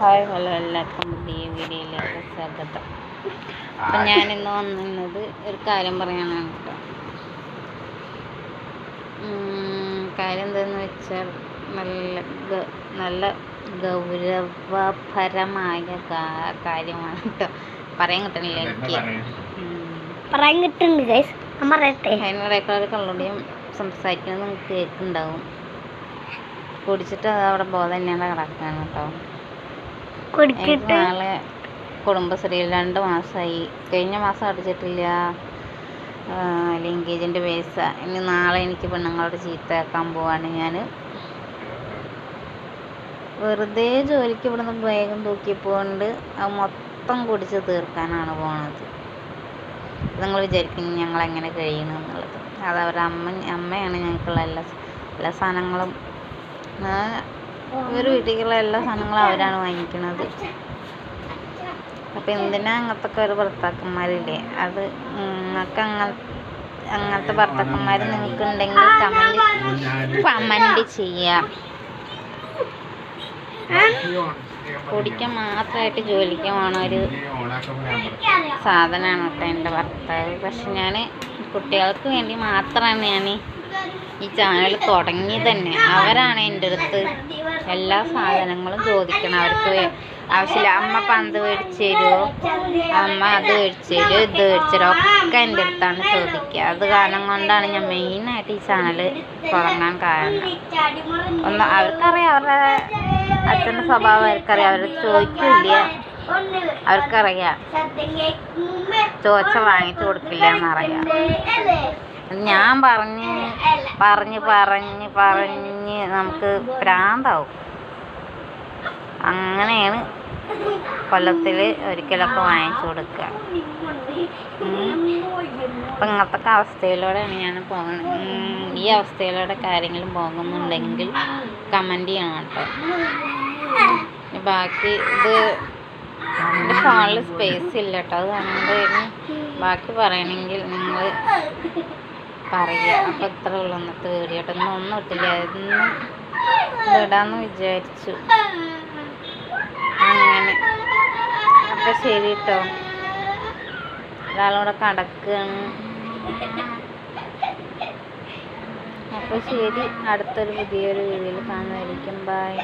Hi hello എല്ലാവർക്കും പുതിയ വീഡിയോയിലേക്ക് സ്വാഗതം. അപ്പം ഞാനിന്ന് വന്നിരുന്നത് ഒരു കാര്യം പറയാനാണ് കേട്ടോ. കാര്യം എന്താണെന്ന് വെച്ചാൽ നല്ല ഗ- നല്ല ഗൗരവപരമായ കാര്യമാണ് കേട്ടോ. പറയാൻ കിട്ടണില്ല എനിക്ക്. പറയാൻ? കിട്ടുന്നുണ്ട് ഗൈസ് ഞാൻ പറയട്ടെ. അതിനിടയ്ക്കുള്ള കള്ളുടിയും സംസാരിക്കുന്നത് നിങ്ങൾക്ക് കേൾക്കുന്നുണ്ടാവും. കുടിച്ചിട്ട് അത് അവിടെ ബോധം തന്നെയാണ് കിടക്കുകയാണ് കേട്ടോ. നാളെ കുടുംബശ്രീയിൽ രണ്ട് മാസമായി കഴിഞ്ഞ മാസം അടച്ചിട്ടില്ല. ലിങ്കേജിന്റെ പൈസ ഇനി നാളെ എനിക്ക് പെണ്ണുങ്ങളോട് ചീത്തയാക്കാൻ പോവാണ് ഞാൻ വെറുതെ ജോലിക്ക് ഇവിടുന്ന് വേഗം തൂക്കിപ്പോണ്ട് അത് മൊത്തം കുടിച്ച് തീർക്കാനാണ് പോണത്. നിങ്ങൾ വിചാരിക്കും ഞങ്ങൾ എങ്ങനെ കഴിയുന്നു എന്നുള്ളത്. അത് അവരുടെ അമ്മ അമ്മയാണ് ഞങ്ങൾക്കുള്ള എല്ലാ എല്ലാ സാധനങ്ങളും. ഒരു വീട്ടിലേക്കുള്ള എല്ലാ സാധനങ്ങളും അവരാണ് വാങ്ങിക്കുന്നത് അപ്പം എന്തിനാ അങ്ങനത്തെ ഒരു ഭർത്താക്കന്മാരില്ലേ? അത് നിങ്ങൾക്ക് അങ്ങ അങ്ങനത്തെ ഭർത്താക്കന്മാർ നിങ്ങൾക്ക് ഉണ്ടെങ്കിൽ കമന്റ് കമന്റ് ചെയ്യാം. കുടിക്കാൻ മാത്രമായിട്ട് ജോലിക്ക് പോണ ഒരു സാധനമാണ് കേട്ടോ എന്റെ ഭർത്താവ്. പക്ഷെ ഞാൻ കുട്ടികൾക്ക് വേണ്ടി മാത്രമാണ് ഞാൻ ഈ ചാനൽ തുടങ്ങിയത് തന്നെ. അവരാണ് എന്റെ അടുത്ത് എല്ലാ സാധനങ്ങളും ചോദിക്കണം അവർക്ക് ആവശ്യമില്ല. അമ്മ പന്ത് മേടിച്ച് തരുമോ അമ്മ അത് മേടിച്ച് തരുമോ ഇത് മേടിച്ച് തരുമോ ഒക്കെ എന്റെ അടുത്താണ് ചോദിക്കുക. അത് കാരണം കൊണ്ടാണ് ഞാൻ മെയിനായിട്ട് ഈ ചാനൽ തുടങ്ങാൻ കാരണം. ഒന്ന് അവർക്കറിയാം. അവരുടെ അച്ഛന്റെ സ്വഭാവം അവർക്കറിയാം. അവർ ചോദിക്കില്ല. അവർക്കറിയാം. ചോദിച്ച വാങ്ങിച്ചു കൊടുക്കില്ല എന്നറിയാം. ഞാൻ പറഞ്ഞ് പറഞ്ഞ് പറഞ്ഞ് പറഞ്ഞ് നമുക്ക് പ്രാന്താവും അങ്ങനെയാണ് കൊല്ലത്തിൽ ഒരിക്കലൊക്കെ വാങ്ങിച്ചു കൊടുക്കുക അപ്പം ഇങ്ങനത്തെ അവസ്ഥയിലൂടെയാണ് ഞാൻ പോകുന്നത്. ഈ അവസ്ഥയിലൂടെ കാര്യങ്ങളും പോകുന്നുണ്ടെങ്കിൽ കമന്റ് ചെയ്യണം കേട്ടോ. ബാക്കി ഇത് എന്റെ ഫോണിൽ സ്പേസ് ഇല്ല കേട്ടോ. അതുകൊണ്ട് ബാക്കി പറയണമെങ്കിൽ നിങ്ങൾ പറയുക അപ്പം ഇത്ര ഉള്ളൂ ഇന്നത്തെ വീഡിയോ ഒന്നും ഇട്ടില്ല. ഇന്ന് ഇടാന്ന് വിചാരിച്ചു. അങ്ങനെ. അപ്പം ശരി കേട്ടോ ഒരാളോടെ കടക്കുകയാണ് അപ്പോൾ ശരി. അടുത്തൊരു പുതിയൊരു വീഡിയോയിൽ കാണുമായിരിക്കും. ബൈ